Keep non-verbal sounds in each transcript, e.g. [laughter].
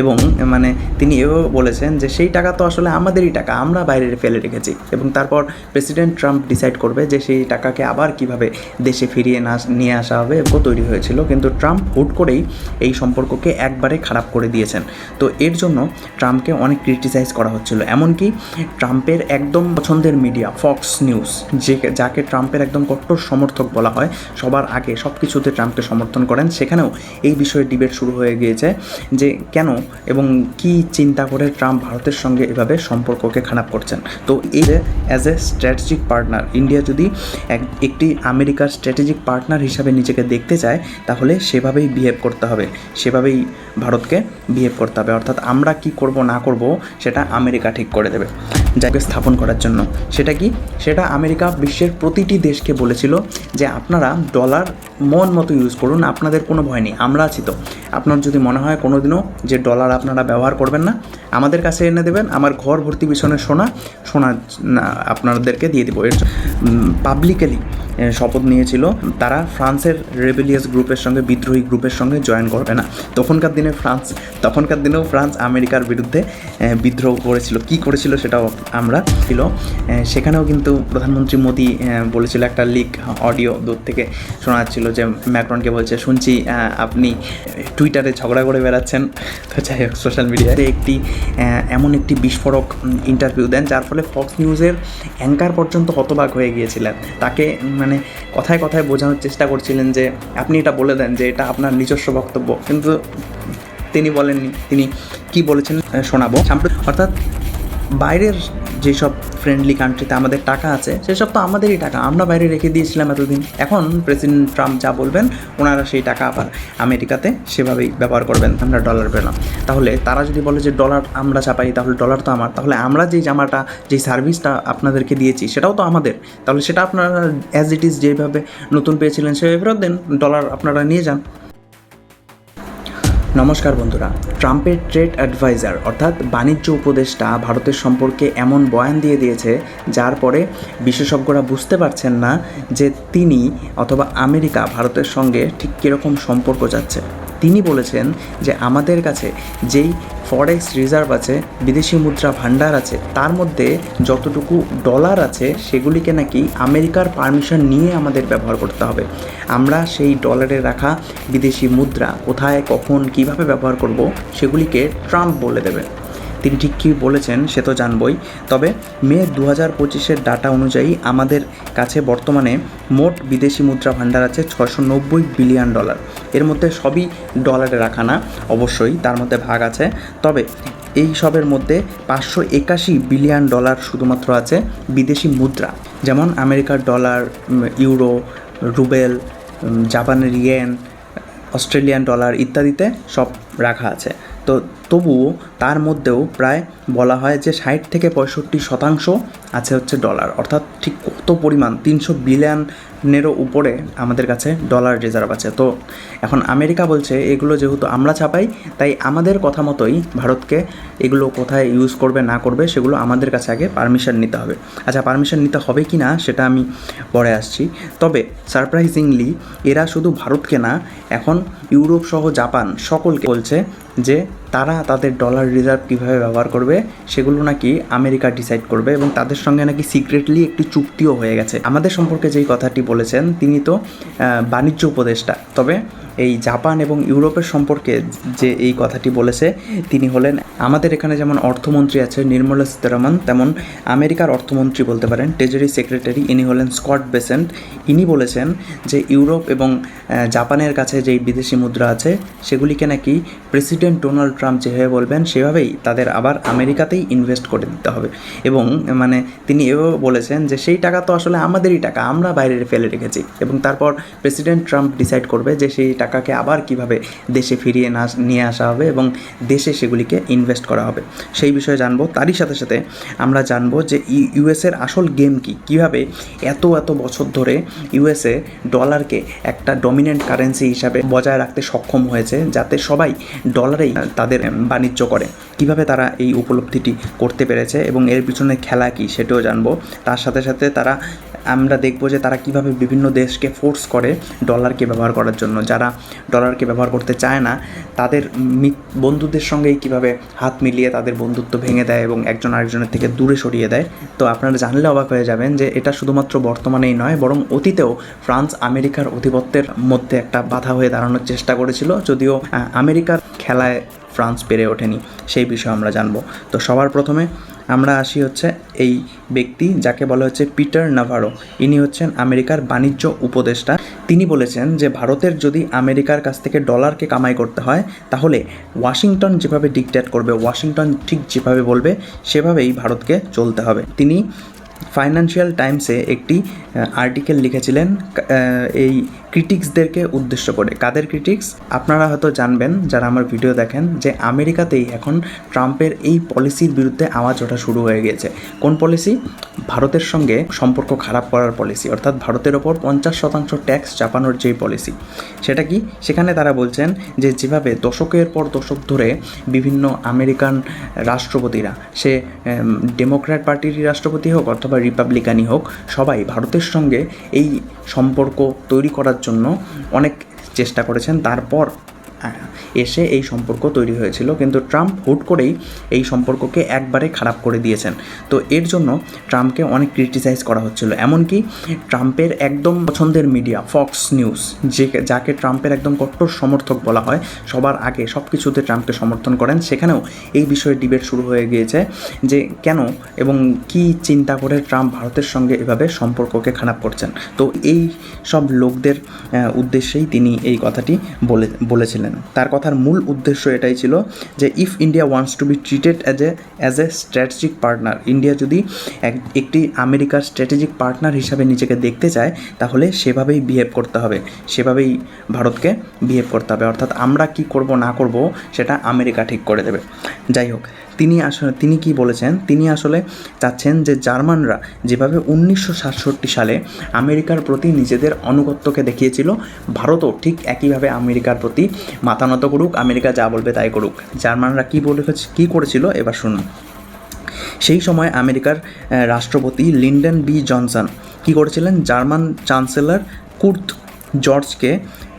এবং মানে তিনি এও বলেছেন যে, সেই টাকা তো আসলে আমাদেরই টাকা, আমরা বাইরে ফেলে রেখেছি। এবং তারপর প্রেসিডেন্ট ট্রাম্প ডিসাইড করবে যে, সেই টাকাকে আবার কীভাবে দেশে ফিরিয়ে না, নিয়ে আসা হবে তৈরি হয়েছিল। কিন্তু ট্রাম্প হুট করেই এই সম্পর্ককে একবারে খারাপ করে দিয়েছেন। তো এর জন্য ট্রাম্পকে অনেক ক্রিটিসাইজ করা হচ্ছিল। এমনকি ট্রাম্পের একদম পছন্দের মিডিয়া, ফক্স নিউজ, যে, যাকে ট্রাম্পের একদম কট্টর সমর্থক বলা হয়, সবার আগে সব কিছুতে ট্রাম্পকে সমর্থন করেন। সেখানেও এই বিষয়ে ডিবেট শুরু হয়ে গিয়েছে যে, কেন এবং কি চিন্তা করে ট্রাম্প ভারতের সঙ্গে এভাবে সম্পর্ককে খারাপ করছেন। তো এই যে as a strategic partner India যদি এক, একটি আমেরিকার স্ট্র্যাটেজিক পার্টনার হিসাবে নিজেকে দেখতে চায়, তাহলে সেভাবেই বিহেভ করতে হবে। সেভাবেই ভারতকে বিহেভ করতে হবে। অর্থাৎ আমরা কি করব, না করব, সেটা আমেরিকা ঠিক করে দেবে, যাকে স্থাপন করার জন্য। সেটা কি? সেটা আমেরিকা বিশ্বের প্রতিটি দেশকে বলেছিল যে, আপনারা ডলার মন মতো ইউজ করুন, আপনাদের কোনো ভয় নেই, আমরা আছি তো। আপনার যদি মনে হয় কোনো দিনও যে ডলার আপনারা ব্যবহার করবেন না, আমাদের কাছে এনে দেবেন, আমার ঘর ভর্তি পিছনে সোনা সোনা আপনাদেরকে দিয়ে দেবো। পাবলিকালি শপথ নিয়েছিল। তারা ফ্রান্সের রেবেলিয়াস গ্রুপের সঙ্গে বিদ্রোহী গ্রুপের সঙ্গে জয়েন করবে না। তখনকার দিনে ফ্রান্স তখনকার দিনেও ফ্রান্স আমেরিকার বিরুদ্ধে বিদ্রোহ করেছিল। কি করেছিল সেটাও আমরা ছিল। সেখানেও কিন্তু প্রধানমন্ত্রী মোদী বলেছিল একটা লিক অডিও দূর থেকে শোনা যাচ্ছিল যে ম্যাক্রনকে বলছে শুনছি আপনি টুইটারে ঝগড়া করে বেড়াচ্ছেন। তো যাই হোক সোশ্যাল মিডিয়াতে একটি এমন একটি বিস্ফোরক ইন্টারভিউ দেন যার ফলে ফক্স নিউজের অ্যাঙ্কার পর্যন্ত হতবাক হয়ে গিয়েছিলেন। তাকে উম, মানে কথায় কথায় বোঝানোর চেষ্টা করছিলেন যে আপনি এটা বলে দেন যে এটা আপনার নিজস্ব বক্তব্য। কিন্তু তিনি বলেননি। তিনি কি বলেছেন শোনাবো। অর্থাৎ বাইরের যেসব ফ্রেন্ডলি কান্ট্রিতে আমাদের টাকা আছে, সেসব তো আমাদেরই টাকা। আমরা বাইরে রেখে দিয়েছিলাম এতদিন। এখন প্রেসিডেন্ট ট্রাম্প যা বলবেন, ওনারা সেই টাকা আবার আমেরিকাতে সেভাবেই ব্যবহার করবেন, আমরা ডলার পেলাম তাহলে তারা যদি বলে যে ডলার আমরা চাপাই, তাহলে ডলার তো আমার। তাহলে আমরা যেই জামাটা যেই সার্ভিসটা আপনাদেরকে দিয়েছি, সেটাও তো আমাদের। তাহলে সেটা আপনারা অ্যাজ ইট ইজ যেভাবে নতুন পেয়েছিলেন, সেভাবে ফেরত দেন। ডলার আপনারা নিয়ে যান। নমস্কার বন্ধুরা, ট্রাম্পের ট্রেড অ্যাডভাইজার অর্থাৎ বাণিজ্য উপদেষ্টা ভারতের সম্পর্কে এমন বয়ান দিয়ে দিয়েছে, যার পরে বিশেষজ্ঞরা বুঝতে পারছেন না যে তিনি অথবা আমেরিকা ভারতের সঙ্গে ঠিক কীরকম সম্পর্ক যাচ্ছে তিনি বলেছেন যে আমাদের কাছে যেই ফরেক্স রিজার্ভ আছে, বিদেশি মুদ্রা ভাণ্ডার আছে, তার মধ্যে যতটুকু ডলার আছে, সেগুলিকে নাকি আমেরিকার পারমিশন নিয়ে আমাদের ব্যবহার করতে হবে। আমরা সেই ডলারে রাখা বিদেশি মুদ্রা কোথায়, কখন, কীভাবে ব্যবহার করব, সেগুলিকে ট্রাম্প বলে দেবে তিনি ঠিক কী বলেছেন সে তো জানবই। তবে মে দু হাজার পঁচিশের ডাটা অনুযায়ী আমাদের কাছে বর্তমানে মোট বিদেশি মুদ্রা ভাণ্ডার আছে ছশো নব্বই বিলিয়ন ডলার এর মধ্যে সবই ডলারে রাখা না, অবশ্যই তার মধ্যে ভাগ আছে। তবে এই সবের মধ্যে পাঁচশো একাশি বিলিয়ন ডলার শুধুমাত্র আছে বিদেশি মুদ্রা, যেমন আমেরিকার ডলার ইউরো রুবেল জাপানের ইয়েন অস্ট্রেলিয়ান ডলার ইত্যাদিতে সব রাখা আছে। তো তবুও তার মধ্যেও প্রায় বলা হয় যে ষাট থেকে পঁয়ষট্টি শতাংশ আছে হচ্ছে ডলার অর্থাৎ ঠিক কত পরিমাণ? তিনশো বিলিয়নেরও উপরে আমাদের কাছে ডলার রিজার্ভ আছে। তো এখন আমেরিকা বলছে, এগুলো যেহেতু আমরা ছাপাই, তাই আমাদের কথা মতোই ভারতকে এগুলো কোথায় ইউজ করবে, না করবে, সেগুলো আমাদের কাছে আগে পারমিশন নিতে হবে। আচ্ছা পারমিশন নিতে হবে কি না, সেটা আমি পরে আসছি। তবে সারপ্রাইজিংলি এরা শুধু ভারতকে না, এখন ইউরোপ সহ জাপান সকলকে বলছে যে তারা তাদের ডলার রিজার্ভ কীভাবে ব্যবহার করবে, সেগুলো নাকি আমেরিকা ডিসাইড করবে এবং তাদের সঙ্গে নাকি সিক্রেটলি একটি চুক্তিও হয়ে গেছে। আমাদের সম্পর্কে যেই কথাটি বলেছেন, তিনি তো বাণিজ্য উপদেষ্টা। তবে এই জাপান এবং ইউরোপের সম্পর্কে যে এই কথাটি বলেছে, তিনি হলেন, আমাদের এখানে যেমন অর্থমন্ত্রী আছে নির্মলা সীতারামন, তেমন আমেরিকার অর্থমন্ত্রী বলতে পারেন ট্রেজারি সেক্রেটারি ইনি হলেন স্কট বেসেন্ট। ইনি বলেছেন যে ইউরোপ এবং জাপানের কাছে যেই বিদেশি মুদ্রা আছে, সেগুলিকে নাকি প্রেসিডেন্ট ডোনাল্ড ট্রাম্প যেভাবে বলবেন, সেভাবেই তাদের আবার আমেরিকাতেই ইনভেস্ট করে দিতে হবে। এবং মানে তিনি এও বলেছেন যে, সেই টাকা তো আসলে আমাদেরই টাকা, আমরা বাইরে ফেলে রেখেছি। এবং তারপর প্রেসিডেন্ট ট্রাম্প ডিসাইড করবে যে, সেই টাকাকে আবার কীভাবে দেশে ফিরিয়ে না নিয়ে আসা হবে এবং দেশে সেগুলিকে ইনভেস্ট করা হবে। সেই বিষয়ে জানব। তারই সাথে সাথে আমরা জানব যে ইউএসের আসল গেম কি? কীভাবে এত এত বছর ধরে ইউএসএ ডলারকে একটা ডমিনেন্ট কারেন্সি হিসাবে বজায় রাখতে সক্ষম হয়েছে, যাতে সবাই ডলারেই তাদের বাণিজ্য করে? কীভাবে তারা এই উপলব্ধিটি করতে পেরেছে এবং এর পিছনে খেলা কি সেটাও জানব। তার সাথে সাথে তারা আমরা দেখব যে তারা কীভাবে বিভিন্ন দেশকে ফোর্স করে ডলারকে ব্যবহার করার জন্য। যারা ডলারকে ব্যবহার করতে চায় না, তাদের বন্ধুদের সঙ্গেই কীভাবে হাত মিলিয়ে তাদের বন্ধুত্ব ভেঙে দেয় এবং একজন আরেকজনের থেকে দূরে সরিয়ে দেয়। তো আপনারা জানলে অবাক হয়ে যাবেন যে এটা শুধুমাত্র বর্তমানেই নয়, বরং অতীতেও ফ্রান্স আমেরিকার অধিপত্যের মধ্যে একটা বাধা হয়ে দাঁড়ানোর চেষ্টা করেছিল। যদিও আমেরিকার খেলায় ফ্রান্স পেরে ওঠেনি, সেই বিষয়ে আমরা জানব। তো সবার প্রথমে আমরা আসি হচ্ছে এই ব্যক্তি যাকে বলা হচ্ছে পিটার নাভারো। ইনি হচ্ছেন আমেরিকার বাণিজ্য উপদেষ্টা। তিনি বলেছেন যে, ভারতের যদি আমেরিকার কাছ থেকে ডলারকে কামাই করতে হয়, তাহলে ওয়াশিংটন যেভাবে ডিকটেট করবে, ওয়াশিংটন ঠিক যেভাবে বলবে, সেভাবেই ভারতকে চলতে হবে। তিনি ফাইন্যান্সিয়াল টাইমসে একটি আর্টিকেল লিখেছিলেন এই ক্রিটিক্সদেরকে উদ্দেশ্য করে। কাদের ক্রিটিক্স আপনারা হয়তো জানবেন, যারা আমার ভিডিও দেখেন, যে আমেরিকাতেই এখন ট্রাম্পের এই পলিসির বিরুদ্ধে আওয়াজ ওঠা শুরু হয়ে গিয়েছে কোন পলিসি ভারতের সঙ্গে সম্পর্ক খারাপ করার পলিসি অর্থাৎ ভারতের ওপর পঞ্চাশ শতাংশ ট্যাক্স চাপানোর যেই পলিসি সেটা কি? সেখানে তারা বলছেন যে যেভাবে দশকের পর দশক ধরে বিভিন্ন আমেরিকান রাষ্ট্রপতিরা, সে ডেমোক্র্যাট পার্টির রাষ্ট্রপতি হোক অথবা রিপাবলিকানই হোক, সবাই ভারতের সঙ্গে এই সম্পর্ক তৈরি করার জন্য অনেক চেষ্টা করেছেন। তারপর এসে এই সম্পর্ক তৈরি হয়েছিল। কিন্তু ট্রাম্প হুট করেই এই সম্পর্ককে একবারে খারাপ করে দিয়েছেন। তো এর জন্য ট্রাম্পকে অনেক ক্রিটিসাইজ করা হচ্ছিল। এমনকি ট্রাম্পের একদম পছন্দের মিডিয়া ফক্স নিউজ যে যাকে ট্রাম্পের একদম কট্টর সমর্থক বলা হয়, সবার আগে সব কিছুতে ট্রাম্পকে সমর্থন করেন। সেখানেও এই বিষয়ে ডিবেট শুরু হয়ে গিয়েছে যে কেন এবং কি চিন্তা করে ট্রাম্প ভারতের সঙ্গে এভাবে সম্পর্ককে খারাপ করছেন। তো এই সব লোকদের উদ্দেশ্যেই তিনি এই কথাটি বলে, বলেছিলেন। তার কথার মূল উদ্দেশ্য এটাই ছিল যে if India wants to be treated as a as a strategic partner India যদি এক, একটি আমেরিকার স্ট্র্যাটেজিক পার্টনার হিসাবে নিজেকে দেখতে চায়, তাহলে সেভাবেই বিহেভ করতে হবে। সেভাবেই ভারতকে বিহেভ করতে হবে। অর্থাৎ আমরা কি করব না করব, সেটা আমেরিকা ঠিক করে দেবে। যাই হোক তিনি আসলে, তিনি কি বলেছেন? তিনি আসলে চাচ্ছেন যে জার্মানরা যেভাবে উনিশশো সাতষট্টি সালে আমেরিকার প্রতি নিজেদের আনুগত্যকে দেখিয়েছিল, ভারতও ঠিক একইভাবে আমেরিকার প্রতি মাথা নত করুক, আমেরিকা যা বলবে তাই করুক। জার্মানরা কী বলে কী করেছিল? এবার শুনুন। সেই সময় আমেরিকার রাষ্ট্রপতি লিন্ডেন বি জনসন কী করেছিলেন? জার্মান চ্যান্সেলর কুর্ত জর্জকে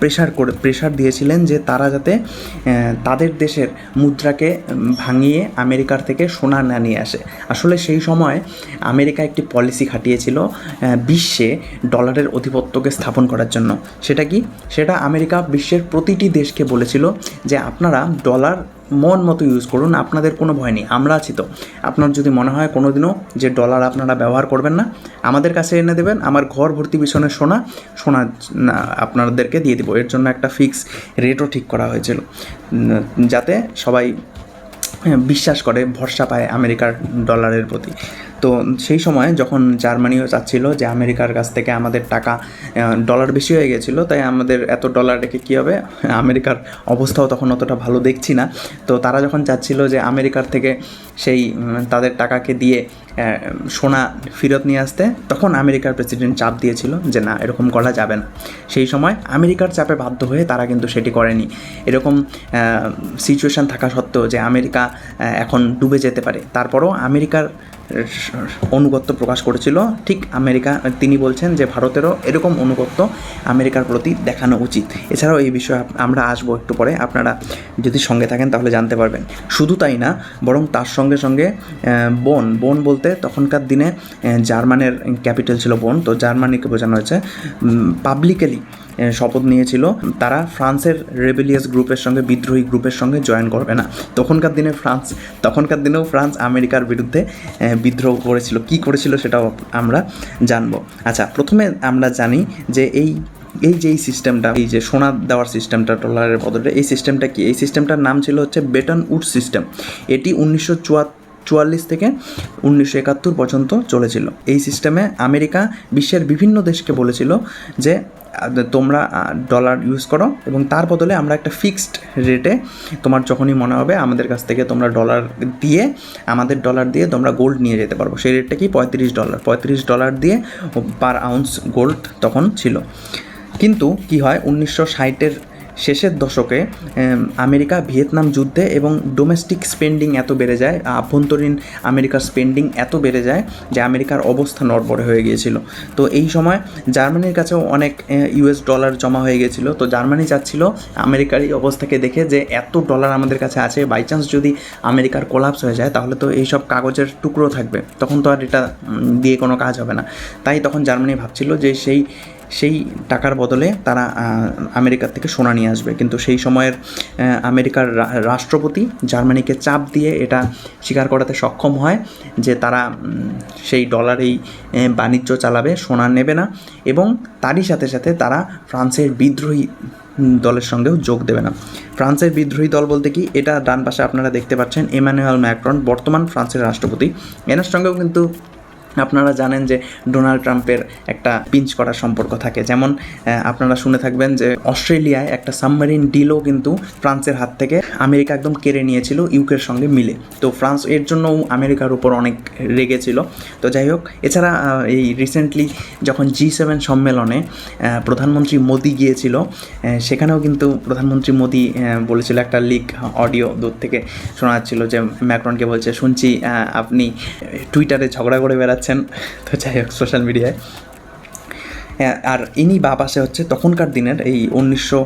প্রেশার করে প্রেশার দিয়েছিলেন যে তারা যাতে তাদের দেশের মুদ্রাকে ভাঙিয়ে আমেরিকার থেকে সোনা না নিয়ে আসে। আসলে সেই সময় আমেরিকা একটি পলিসি খাটিয়েছিল বিশ্বে ডলারের অধিপত্যকে স্থাপন করার জন্য। সেটা কি? সেটা আমেরিকা বিশ্বের প্রতিটি দেশকে বলেছিল যে আপনারা ডলার মন মতো ইউজ করুন আপনাদের কোনো ভয় নেই আমরা আছি তো। আপনার যদি মনে হয় কোনো দিনও যে ডলার আপনারা ব্যবহার করবেন না আমাদের কাছে এনে দেবেন আমার ঘর ভর্তি পিছনে সোনা সোনা আপনাদেরকে দিয়ে দেবো। এর জন্য একটা ফিক্স রেটও ঠিক করা হয়েছিল। যাতে সবাই হ্যাঁ, বিশ্বাস করে ভরসা পায় আমেরিকার ডলারের প্রতি। তো সেই সময় যখন জার্মানিও চাচ্ছিল যে আমেরিকার কাছ থেকে আমাদের টাকা ডলার বেশি হয়ে গেছিল, তাই আমাদের এত ডলার রেখে কী হবে? [laughs] আমেরিকার অবস্থাও তখন অতটা ভালো দেখছি না। তো তারা যখন চাচ্ছিল যে আমেরিকার থেকে সেই তাদের টাকাকে দিয়ে সোনা ফেরত নিয়ে আসতে, তখন আমেরিকার প্রেসিডেন্ট চাপ দিয়েছিল যে না, এরকম করা যাবে না। সেই সময় আমেরিকার চাপে বাধ্য হয়ে তারা কিন্তু সেটি করেনি। এরকম সিচুয়েশন থাকা সত্ত্বেও যে আমেরিকা এখন ডুবে যেতে পারে। তারপরও আমেরিকার অনুগত্য প্রকাশ করেছিল। ঠিক আমেরিকা, তিনি বলছেন যে ভারতেরও এরকম অনুগত্য আমেরিকার প্রতি দেখানো উচিত। এছাড়াও এই বিষয়ে আমরা আসব একটু পরে, আপনারা যদি সঙ্গে থাকেন তাহলে জানতে পারবেন। শুধু তাই না, বরং তার সঙ্গে সঙ্গে বোন বোন বলতে তখনকার দিনে জার্মানের ক্যাপিটাল ছিল বোন, তো জার্মানিকে বোঝানো হয়েছে পাবলিক্যালি শপথ নিয়েছিল। তারা ফ্রান্সের রেবেলিয়াস গ্রুপের সঙ্গে, বিদ্রোহী গ্রুপের সঙ্গে জয়েন করবে না। তখনকার দিনে ফ্রান্স, তখনকার দিনেও ফ্রান্স আমেরিকার বিরুদ্ধে বিদ্রোহ করেছিল। কি করেছিল সেটাও আমরা জানব। আচ্ছা প্রথমে আমরা জানি যে এই এই যে এই সিস্টেমটা, এই যে সোনা দেওয়ার সিস্টেমটা, ডলারের বদলে, এই সিস্টেমটা কি? এই সিস্টেমটার নাম ছিল হচ্ছে বেটন উড সিস্টেম। এটি উনিশশো চুয়াল্লিশ থেকে উনিশশো একাত্তর পর্যন্ত চলেছিল। এই সিস্টেমে আমেরিকা বিশ্বের বিভিন্ন দেশকে বলেছিল যে তোমরা ডলার ইউজ করো এবং তার বদলে আমরা একটা ফিক্সড রেটে তোমার যখনই মনে হবে আমাদের কাছ থেকে তোমরা ডলার দিয়ে, আমাদের ডলার দিয়ে তোমরা গোল্ড নিয়ে যেতে পারব। সেই রেটটা কি? পঁয়ত্রিশ ডলার পঁয়ত্রিশ ডলার দিয়ে পার আউন্স গোল্ড তখন ছিল। কিন্তু কি হয়? উনিশশো ষাটের শেষের দশকে আমেরিকা ভিয়েতনাম যুদ্ধে এবং ডোমেস্টিক স্পেন্ডিং এত বেড়ে যায়, আভ্যন্তরীণ আমেরিকার স্পেন্ডিং এত বেড়ে যায় যে আমেরিকার অবস্থা নড়বড়ে হয়ে গিয়েছিল। তো এই সময় জার্মানির কাছেও অনেক ইউএস ডলার জমা হয়ে গিয়েছিল। তো জার্মানি চাচ্ছিল আমেরিকার এই অবস্থাকে দেখে যে এত ডলার আমাদের কাছে আছে, বাই চান্স যদি আমেরিকার কোলাপস হয়ে যায়, তাহলে তো এইসব কাগজের টুকরো থাকবে। তখন তো আর এটা দিয়ে কোনো কাজ হবে না। তাই তখন জার্মানি ভাবছিল যে সেই সেই টাকার বদলে তারা আমেরিকার থেকে সোনা নিয়ে আসবে। কিন্তু সেই সময়ের আমেরিকার রাষ্ট্রপতি জার্মানিকে চাপ দিয়ে এটা স্বীকার করাতে সক্ষম হয় যে তারা সেই ডলারেই বাণিজ্য চালাবে, সোনা নেবে না এবং তারই সাথে সাথে তারা ফ্রান্সের বিদ্রোহী দলের সঙ্গেও যোগ দেবে না। ফ্রান্সের বিদ্রোহী দল বলতে কি? এটা ডান পাশে আপনারা দেখতে পাচ্ছেন এমানুয়েল ম্যাক্রন, বর্তমান ফ্রান্সের রাষ্ট্রপতি। এনার সঙ্গেও কিন্তু আপনারা জানেন যে ডোনাল্ড ট্রাম্পের একটা পিঞ্চ করার সম্পর্ক থাকে। যেমন আপনারা শুনে থাকবেন যে অস্ট্রেলিয়ায় একটা সাবমারিন ডিলও কিন্তু ফ্রান্সের হাত থেকে আমেরিকা একদম কেড়ে নিয়েছিল ইউকের সঙ্গে মিলে। তো ফ্রান্স এর জন্য আমেরিকার উপর অনেক রেগেছিল তো যাই হোক, এছাড়া এই রিসেন্টলি যখন জি সেভেন সম্মেলনে প্রধানমন্ত্রী মোদি গিয়েছিল সেখানেও কিন্তু প্রধানমন্ত্রী মোদি বলেছিল একটা লিক অডিও দূর থেকে শোনা যাচ্ছিল যে ম্যাক্রনকে বলছে, শুনছি আপনি টুইটারে ঝগড়া করে বেড়াচ্ছেন। তো যাই হোক সোশ্যাল মিডিয়ায় আর ইনি বা পাশে হচ্ছে তখনকার দিনের এই উনিশশো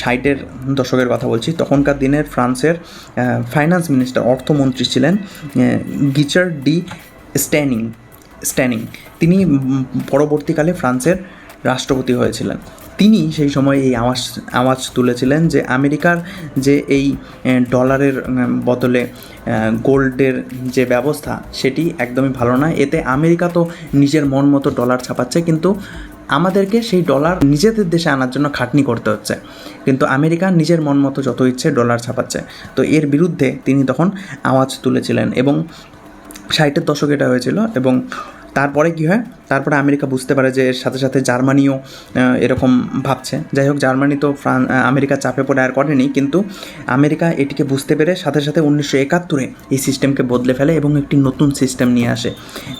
ষাটের দশকের কথা বলছি। তখনকার দিনের ফ্রান্সের ফাইন্যান্স মিনিস্টার অর্থমন্ত্রী ছিলেন গিচার ডি স্ট্যানিং স্ট্যানিং। তিনি পরবর্তীকালে ফ্রান্সের রাষ্ট্রপতি হয়েছিলেন। তিনি সেই সময় এই আওয়াজ আওয়াজ তুলেছিলেন যে আমেরিকার যে এই ডলারের বদলে গোল্ডের যে ব্যবস্থা সেটি একদমই ভালো না। এতে আমেরিকা তো নিজের মন মতো ডলার ছাপাচ্ছে, কিন্তু আমাদেরকে সেই ডলার নিজেদের দেশে আনার জন্য খাটনি করতে হচ্ছে। কিন্তু আমেরিকা নিজের মন মতো যত ইচ্ছে ডলার ছাপাচ্ছে। তো এর বিরুদ্ধে তিনি তখন আওয়াজ তুলেছিলেন এবং ষাটের দশকে এটা হয়েছিল এবং তারপরে কী হয়? তারপরে আমেরিকা বুঝতে পারে যে এর সাথে সাথে জার্মানিও এরকম ভাবছে। যাই হোক, জার্মানি তো ফ্রান আমেরিকা চাপে পড়ে আর করেনি কিন্তু আমেরিকা এটিকে বুঝতে পেরে সাথে সাথে উনিশশো একাত্তরে এই সিস্টেমকে বদলে ফেলে এবং একটি নতুন সিস্টেম নিয়ে আসে।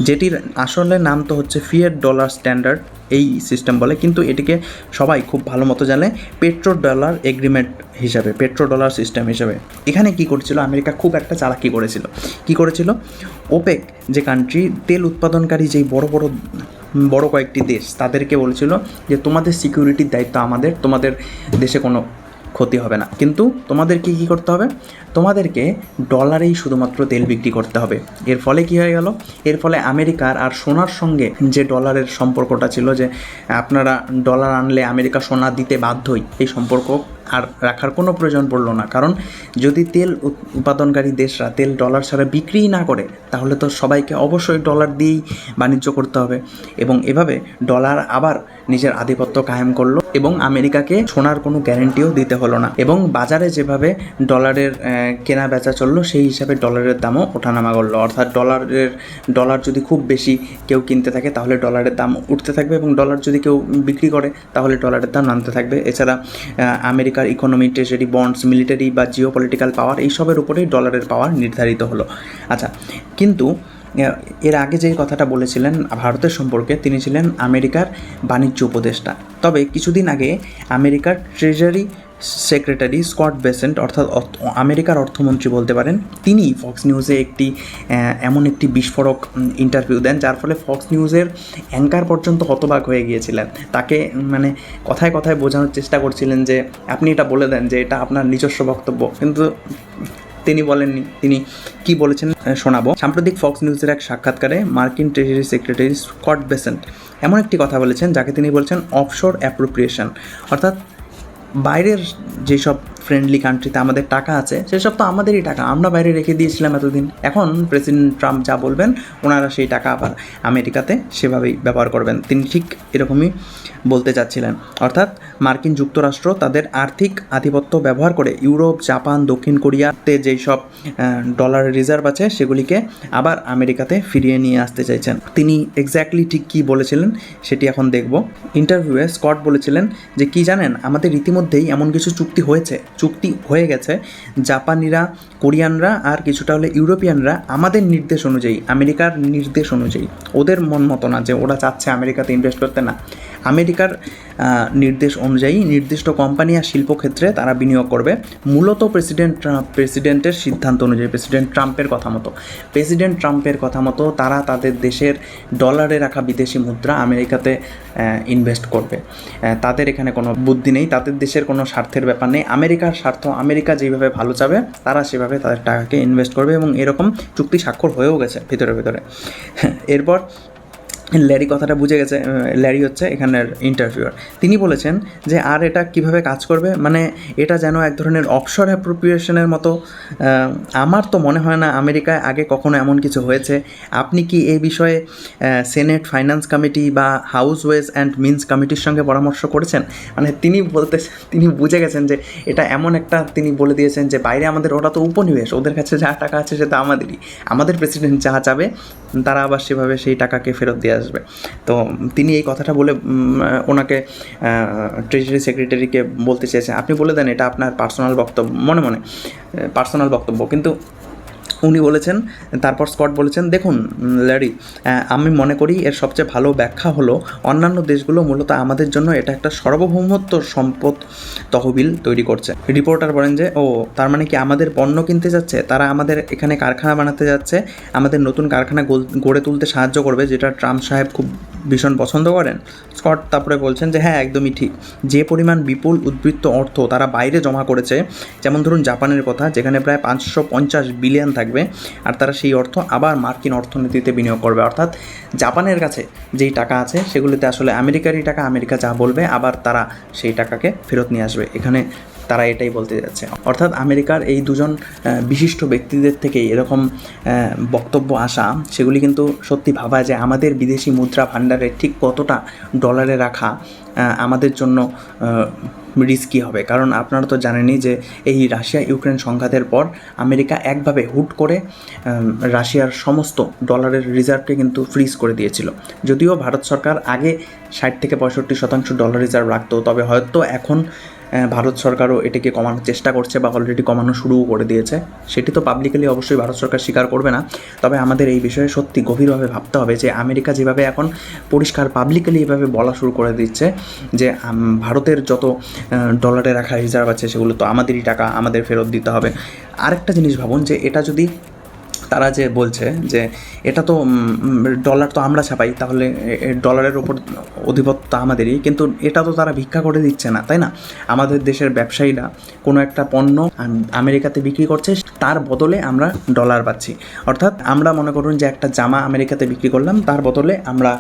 যেটির আসলে নাম তো হচ্ছে ফিয়ার ডলার স্ট্যান্ডার্ড এই সিস্টেম বলে। কিন্তু এটিকে সবাই খুব ভালো মতো জানে পেট্রো ডলার এগ্রিমেন্ট হিসাবে পেট্রো ডলার সিস্টেম হিসাবে। এখানে কি করেছিল? আমেরিকা খুব একটা চালাকি করেছিল। কি করেছিল? ওপেক যে কান্ট্রি তেল উৎপাদনকারী যেই বড় বড় বড় কয়েকটি দেশ, তাদেরকে বলেছিল যে, তোমাদের সিকিউরিটির দায়িত্ব আমাদের। তোমাদের দেশে কোনো ক্ষতি হবে না। কিন্তু তোমাদেরকে কী করতে হবে? তোমাদেরকে ডলারেই শুধুমাত্র তেল বিক্রি করতে হবে। এর ফলে কী হয়ে গেল? এর ফলে আমেরিকার আর সোনার সঙ্গে যে ডলারের সম্পর্কটা ছিল যে আপনারা ডলার আনলে আমেরিকা সোনা দিতে বাধ্যই, এই সম্পর্ক আর রাখার কোনো প্রয়োজন পড়ল না। কারণ যদি তেল উৎপাদনকারী দেশরা তেল ডলার ছাড়া বিক্রিই না করে, তাহলে তো সবাইকে অবশ্যই ডলার দিয়েই বাণিজ্য করতে হবে। এবং এভাবে ডলার আবার নিজের আধিপত্য কায়েম করল। এবং আমেরিকাকে সোনার কোনো গ্যারেন্টিও দিতে হলো না। এবং বাজারে যেভাবে ডলারের কেনা বেচা চলল, সেই হিসাবে ডলারের দামও ওঠানামা করল। অর্থাৎ ডলারের, ডলার যদি খুব বেশি কেউ কিনতে থাকে, তাহলে ডলারের দাম উঠতে থাকবে এবং ডলার যদি কেউ বিক্রি করে, তাহলে ডলারের দাম নামতে থাকবে। এছাড়া আমেরিকার ইকোনমি ট্রেজারি বন্ডস মিলিটারি বা জিও পলিটিক্যাল পাওয়ার এইসবের উপরেই ডলারের পাওয়ার নির্ধারিত হলো। আচ্ছা কিন্তু এর আগে যে কথাটা বলেছিলেন, ভারতের সম্পর্কে তিনি ছিলেন আমেরিকার বাণিজ্য উপদেষ্টা। তবে কিছুদিন আগে আমেরিকার ট্রেজারি সেক্রেটারি স্কট বেসেন্ট, অর্থাৎ আমেরিকার অর্থমন্ত্রী বলতে পারেন, তিনি ফক্স নিউজে একটি এমন একটি বিস্ফোরক ইন্টারভিউ দেন, যার ফলে ফক্স নিউজের অ্যাঙ্কার পর্যন্ত হতবাক হয়ে গিয়েছিলেন। তাকে মানে কথায় কথায় বোঝানোর চেষ্টা করছিলেন যে, আপনি এটা বলে দেন যে, এটা আপনার নিজস্ব বক্তব্য। কিন্তু তিনি বলেননি, তিনি কি বলেছেন শোনাবো। সাম্প্রতিক ফক্স নিউজের এক সাক্ষাৎকারে মার্কিন ট্রেজারি সেক্রেটারি স্কট বেসেন্ট এমন একটি কথা বলেছেন, যাকে তিনি বলছেন অফশোর অ্যাপ্রোপ্রিয়েশন। অর্থাৎ বাইরের যেসব ফ্রেন্ডলি কান্ট্রিতে আমাদের টাকা আছে, সেসব তো আমাদেরই টাকা। আমরা বাইরে রেখে দিয়েছিলাম এতদিন। এখন প্রেসিডেন্ট ট্রাম্প যা বলবেন, ওনারা সেই টাকা আবার আমেরিকাতে সেভাবেই ব্যবহার করবেন। তিনি ঠিক এরকমই বলতে চাচ্ছিলেন। অর্থাৎ মার্কিন যুক্তরাষ্ট্র তাদের আর্থিক আধিপত্য ব্যবহার করে ইউরোপ, জাপান, দক্ষিণ কোরিয়াতে যেই সব ডলার রিজার্ভ আছে, সেগুলিকে আবার আমেরিকাতে ফিরিয়ে নিয়ে আসতে চাইছেন। তিনি এক্স্যাক্টলি ঠিক কী বলেছিলেন, সেটি এখন দেখব। ইন্টারভিউয়ে স্কট বলেছিলেন যে, কি জানেন, আমাদের ইতিমধ্যেই এমন কিছু চুক্তি হয়েছে চুক্তি হয়ে গেছে। জাপানিরা, কোরিয়ানরা আর কিছুটা হলে ইউরোপিয়ানরা আমাদের নির্দেশ অনুযায়ী, আমেরিকার নির্দেশ অনুযায়ী, ওদের মন মতো না যে ওরা চাচ্ছে আমেরিকাতে ইনভেস্ট করতে না। আমেরিকার নির্দেশ অনুযায়ী নির্দিষ্ট কোম্পানি আর শিল্পক্ষেত্রে তারা বিনিয়োগ করবে। মূলত প্রেসিডেন্ট প্রেসিডেন্টের সিদ্ধান্ত অনুযায়ী, প্রেসিডেন্ট ট্রাম্পের কথা মতো। প্রেসিডেন্ট ট্রাম্পের কথা মতো তারা তাদের দেশের ডলারে রাখা বিদেশি মুদ্রা আমেরিকাতে ইনভেস্ট করবে। তাদের এখানে কোনো বুদ্ধি নেই, তাদের দেশের কোনো স্বার্থের ব্যাপার নেই। আমেরিকার স্বার্থ আমেরিকা যেভাবে ভালো চাবে, তারা সেভাবে তাদের টাকাকে ইনভেস্ট করবে এবং এরকম চুক্তি স্বাক্ষর হয়েও গেছে ভিতরে ভিতরে। [laughs] এরপর ল্যারি কথাটা বুঝে গেছে ল্যারি হচ্ছে এখানের ইন্টারভিউয়ার তিনি বলেছেন যে, আর এটা কীভাবে কাজ করবে? মানে এটা যেন এক ধরনের অফশোর অ্যাপ্রোপ্রিয়েশনের মতো আমার তো মনে হয় না আমেরিকায় আগে কখনো এমন কিছু হয়েছে। আপনি কি এই বিষয়ে সেনেট ফাইন্যান্স কমিটি বা হাউস ওয়েজ অ্যান্ড মিনস কমিটির সঙ্গে পরামর্শ করেছেন? মানে তিনি বলতে, তিনি বুঝে গেছেন যে, এটা এমন একটা, তিনি বলে দিয়েছেন যে, বাইরে আমাদের, ওরা তো উপনিবেশ, ওদের কাছে যা টাকা আছে সেটা আমাদেরই। আমাদের প্রেসিডেন্ট যা চাবে, তারা আবার সেভাবে সেই টাকাকে ফেরত দিয়ে আসবে। তো তিনি এই কথাটা বলে ওনাকে ট্রেজারি সেক্রেটারিকে বলতে চেয়েছেন আপনি বলে দেন, এটা আপনার পার্সোনাল বক্তব্য, মনে মনে পার্সোনাল বক্তব্য। কিন্তু উনি বলেছেন, তারপর স্কট বলেছেন, দেখুন ল্যারি আমি মনে করি এর সবচেয়ে ভালো ব্যাখ্যা হলো, অন্যান্য দেশগুলো মূলত আমাদের জন্য এটা একটা সার্বভৌমত্ব সম্পদ তহবিল তৈরি করছে। রিপোর্টার বলেন যে, ও, তার মানে কি আমাদের পণ্য কিনতে যাচ্ছে? তারা আমাদের এখানে কারখানা বানাতে যাচ্ছে? আমাদের নতুন কারখানা গড়ে তুলতে সাহায্য করবে, যেটা ট্রাম্প সাহেব খুব ভীষণ পছন্দ করেন? স্কট তারপরে বলছেন যে হ্যাঁ একদমই ঠিক। যে পরিমাণ বিপুল উদ্বৃত্ত অর্থ তারা বাইরে জমা করেছে, যেমন ধরুন জাপানের কথা, যেখানে প্রায় পাঁচশো পঞ্চাশ বিলিয়ন থাকবে আর তারা সেই অর্থ আবার মার্কিন অর্থনীতিতে বিনিয়োগ করবে। অর্থাৎ জাপানের কাছে যেই টাকা আছে, সেগুলিতে আসলে আমেরিকারই টাকা, আমেরিকা যা বলবে, আবার তারা সেই টাকাকে ফেরত নিয়ে আসবে। এখানে তারা এটাই বলতে যাচ্ছে। অর্থাৎ আমেরিকার এই দুজন বিশিষ্ট ব্যক্তিদের থেকেই এরকম বক্তব্য আসা, সেগুলি কিন্তু সত্যি ভাবা যে আমাদের বিদেশি মুদ্রা ভাণ্ডারে ঠিক কতটা ডলারে রাখা আমাদের জন্য রিস্কি হবে। কারণ আপনারা তো জানেনই যে এই রাশিয়া ইউক্রেন সংঘাতের পর আমেরিকা একভাবে হুট করে রাশিয়ার সমস্ত ডলারের রিজার্ভকে কিন্তু ফ্রিজ করে দিয়েছিল। যদিও ভারত সরকার আগে ষাট থেকে পঁয়ষট্টি শতাংশ ডলার রিজার্ভ রাখতো, তবে হয়তো এখন ভারত সরকারও এটাকে কমানোর চেষ্টা করছে বা অলরেডি কমানো শুরুও করে দিয়েছে। সেটি তো পাবলিকলি অবশ্যই ভারত সরকার স্বীকার করবে না। তবে আমাদের এই বিষয়ে সত্যি গভীরভাবে ভাবতে হবে যে আমেরিকা যেভাবে এখন পরিষ্কার পাবলিকলি এভাবে বলা শুরু করে দিচ্ছে যে ভারতের যত ডলারে রাখা রিজার্ভ আছে সেগুলো তো আমাদেরই টাকা, আমাদের ফেরত দিতে হবে। আরেকটা জিনিস ভাবুন যে, এটা যদি তারা যে বলছে যে এটা তো ডলার তো আমরা ছাপাই, তাহলে ডলারের ওপর অধিপত্য আমাদেরই। কিন্তু এটা তো তারা ভিক্ষা করে দিচ্ছে না, তাই না? আমাদের দেশের ব্যবসায়ীরা কোনো একটা পণ্য আমেরিকাতে বিক্রি করছে, তার বদলে আমরা ডলার পাচ্ছি। অর্থাৎ আমরা মনে করুন যে একটা জামা আমেরিকাতে বিক্রি করলাম, তার বদলে আমরা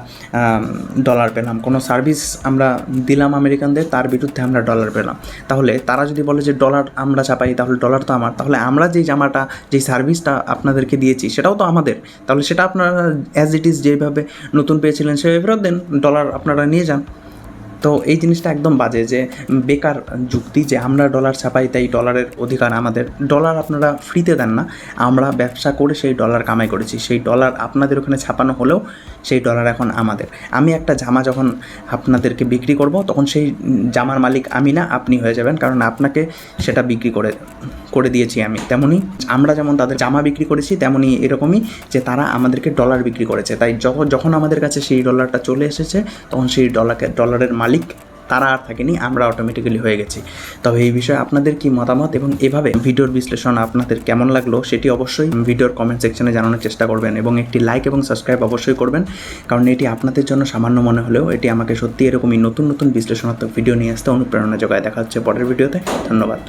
ডলার পেলাম। কোনো সার্ভিস আমরা দিলাম আমেরিকানদের, তার বিরুদ্ধে আমরা ডলার পেলাম। তাহলে তারা যদি বলে যে ডলার আমরা ছাপাই, তাহলে ডলার তো আমার। তাহলে আমরা যেই জামাটা, যেই সার্ভিসটা আপনাদেরকে দিয়েছি, সেটাও তো আমাদের। তাহলে সেটা আপনারা অ্যাজ ইট ইজ যেভাবে নতুন পেয়েছিলেন সেভাবে ফেরত দেন ডলার আপনারা নিয়ে যান। তো এই জিনিসটা একদম বাজে যে বেকার যুক্তি যে আমরা ডলার ছাপাই, তাই ডলারের অধিকার আমাদের। ডলার আপনারা ফ্রিতে দেন না, আমরা ব্যবসা করে সেই ডলার কামাই করেছি। সেই ডলার আপনাদের ওখানে ছাপানো হলেও সেই ডলার এখন আমাদের। আমি একটা জামা যখন আপনাদেরকে বিক্রি করব, তখন সেই জামার মালিক আমি না, আপনি হয়ে যাবেন। কারণ আপনাকে সেটা বিক্রি করে করে দিয়েছি আমি। তেমনই আমরা যেমন তাদের জামা বিক্রি করেছি তেমনই এরকমই যে তারা আমাদেরকে ডলার বিক্রি করেছে। তাই যখন যখন আমাদের কাছে সেই ডলারটা চলে এসেছে, তখন সেই ডলারকে ডলারের মালিক তারা আর থাকেনি, আমরা অটোমেটিক্যালি হয়ে গেছি। তবে এই বিষয়ে আপনাদের কি মতামত এবং এভাবে ভিডিওর বিশ্লেষণ আপনাদের কেমন লাগল সেটি অবশ্যই ভিডিওর কমেন্ট সেকশনে জানানোর চেষ্টা করবেন এবং একটি লাইক এবং সাবস্ক্রাইব অবশ্যই করবেন, কারণ এটি আপনাদের জন্য সামান্য মনে হলেও এটি আমাকে সত্যি এরকমই নতুন নতুন বিশ্লেষণাত্মক ভিডিও নিয়ে আসতে অনুপ্রেরণা যোগায়। দেখা হচ্ছে পরের ভিডিওতে ধন্যবাদ।